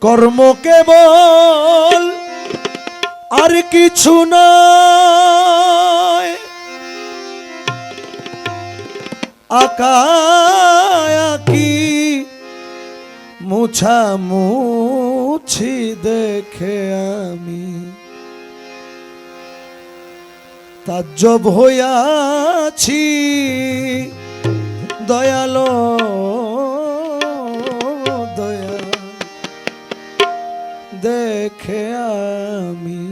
কর্ম কেবল আর কিছু নয়। আকায়াকি মুছা মুছি দেখে আমি। তাজ্জব হইয়াছি দয়ালো দেখে আমি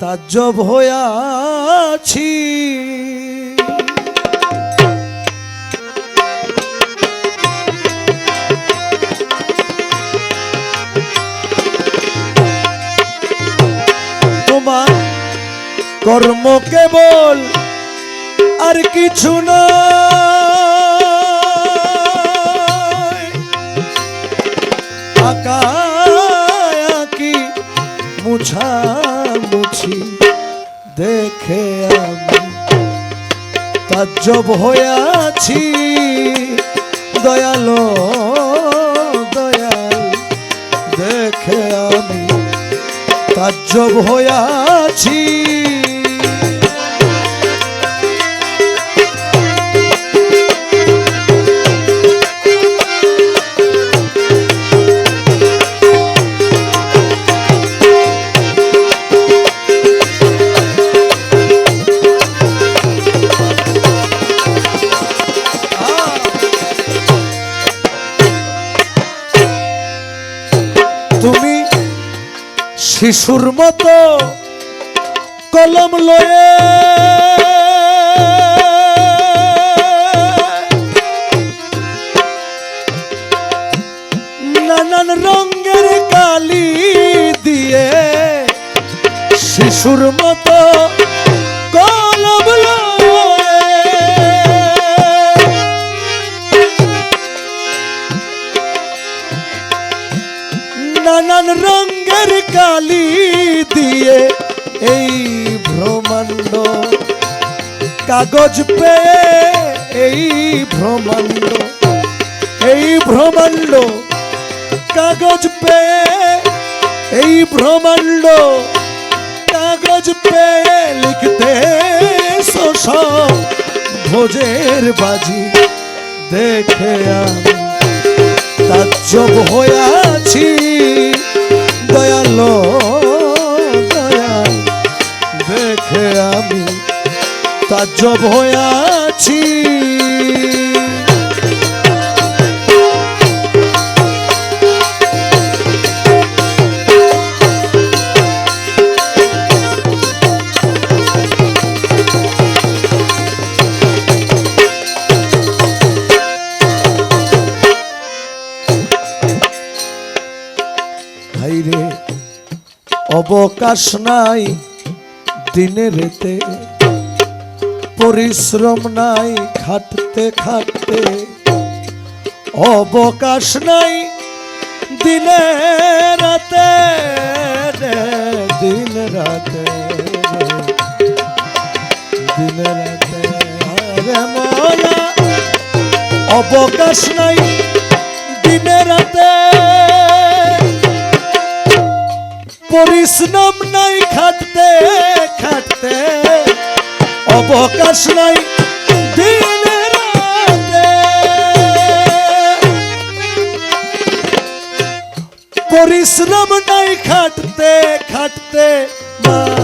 তাজ্জব হইয়াছি। তোমার কর্ম কেবল আর কিছু নয় দেখে আমি তাজ্জব হয়েছি। দয়ালো দয়াল দেখে আমি তাজ্জব হইয়াছি তুমি শিশুর মতো কলম লয়ে নানান রঙের কালি দিয়ে শিশুর মতো কাগজ পেয়ে এই ব্রহ্মাণ্ড এই ব্রহ্মাণ্ড কাগজ পেয়ে এই ব্রহ্মাণ্ড কাগজ পেয়ে লিখতে সব ভোজের বাজি, দেখে আমি তাজ্জব হইয়াছি দয়ালো দয়াল তাজ্জব হইয়াছি ভাইরে অবকাশ নাই দিনে রেতে। পরিশ্রম নাই, খাটতে খাটতে। অবকাশ নাই, দিনে রাতে দিন রাতে দিন রাতে অবকাশ নাই, দিনে রাতে পরিশ্রম নাই, খাটতে খাটতে অবকাশ নাই দিনে রাতে। পরিশ্রম নাই খাটতে খাটতে মাখামাখি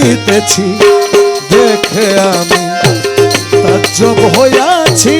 কান্দিতেছি দেখে আমি তাজ্জব হইয়াছি।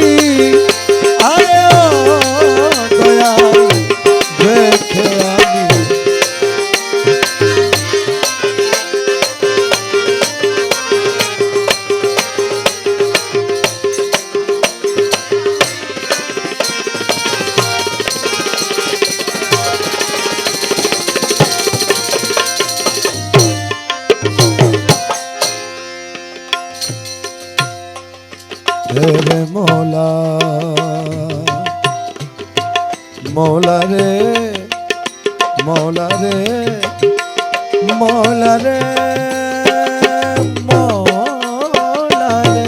রে মোলা মোলা রে মোলা রে মোলা রে মোলা রে।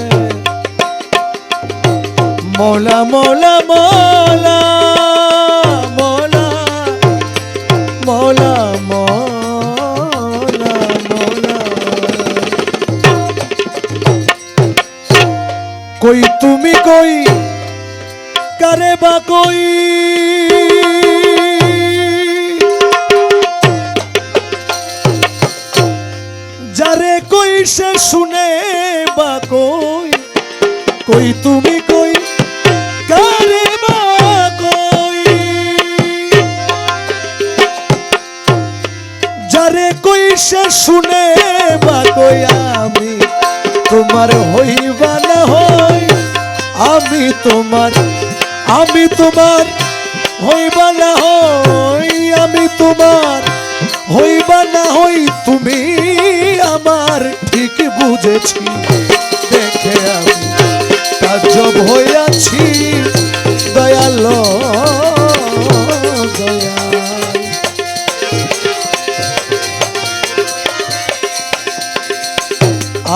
মোলা মোলা মোলা। কই, তুমি কই? কারে বা কই? যারে কই সে শুনে বা কই? কই, তুমি কই? কারে সে শুনে বা কই, আমি তোমার হইবা না হই আমি তোমার আমি তোমার হইবা না হই আমি তোমার হইবা না হই তুমি আমার ঠিক বুঝেছি।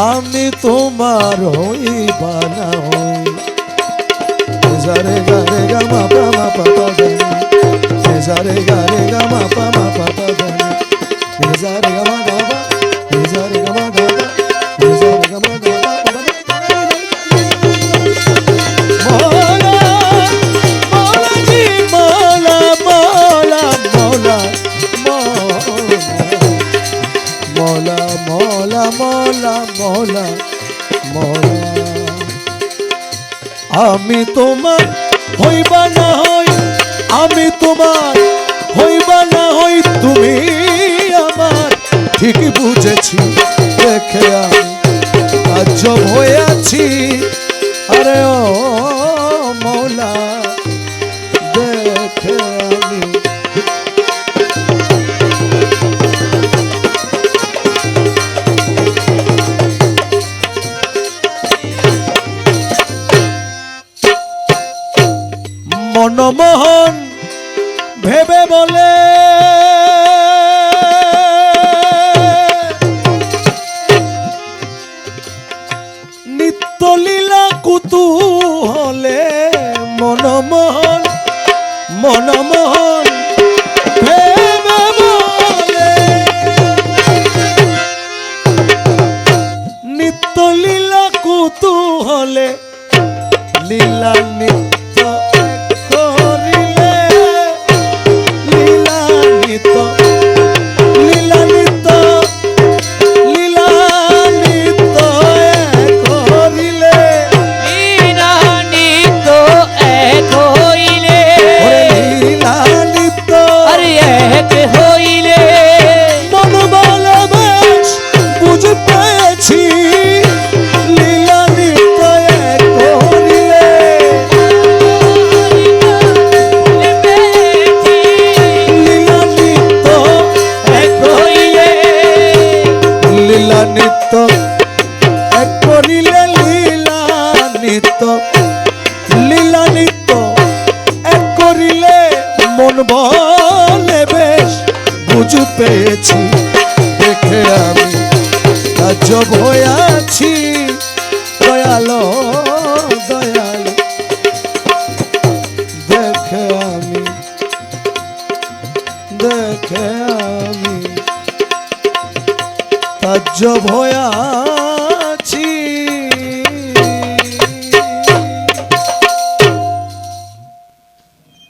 আমি তোমার হই বানা হই রে গা রে গা মা পা মা পা পা রে সা রে গা রে গা মা পা মা পা পা রে সা রে গা মা গা পা রে সা রে গা মা গা পা রে সা রে গা মা গা পা আমি তোমার হইবা না হই আমি তোমার হইবা না হই তুমি আমার। ঠিক বুঝেছি, দেখে আমি আজব হয়ে আছি। আরে ও ভেবে বলে নিত্য লীলা নিত্য এক করিলে মন বলে বেশ। বুঝ পেয়েছি, দেখে আমি রাজব হইয়াছি দয়ালো দয়ালো, দেখে আমি দেখে আমি তাজ্জব হয়া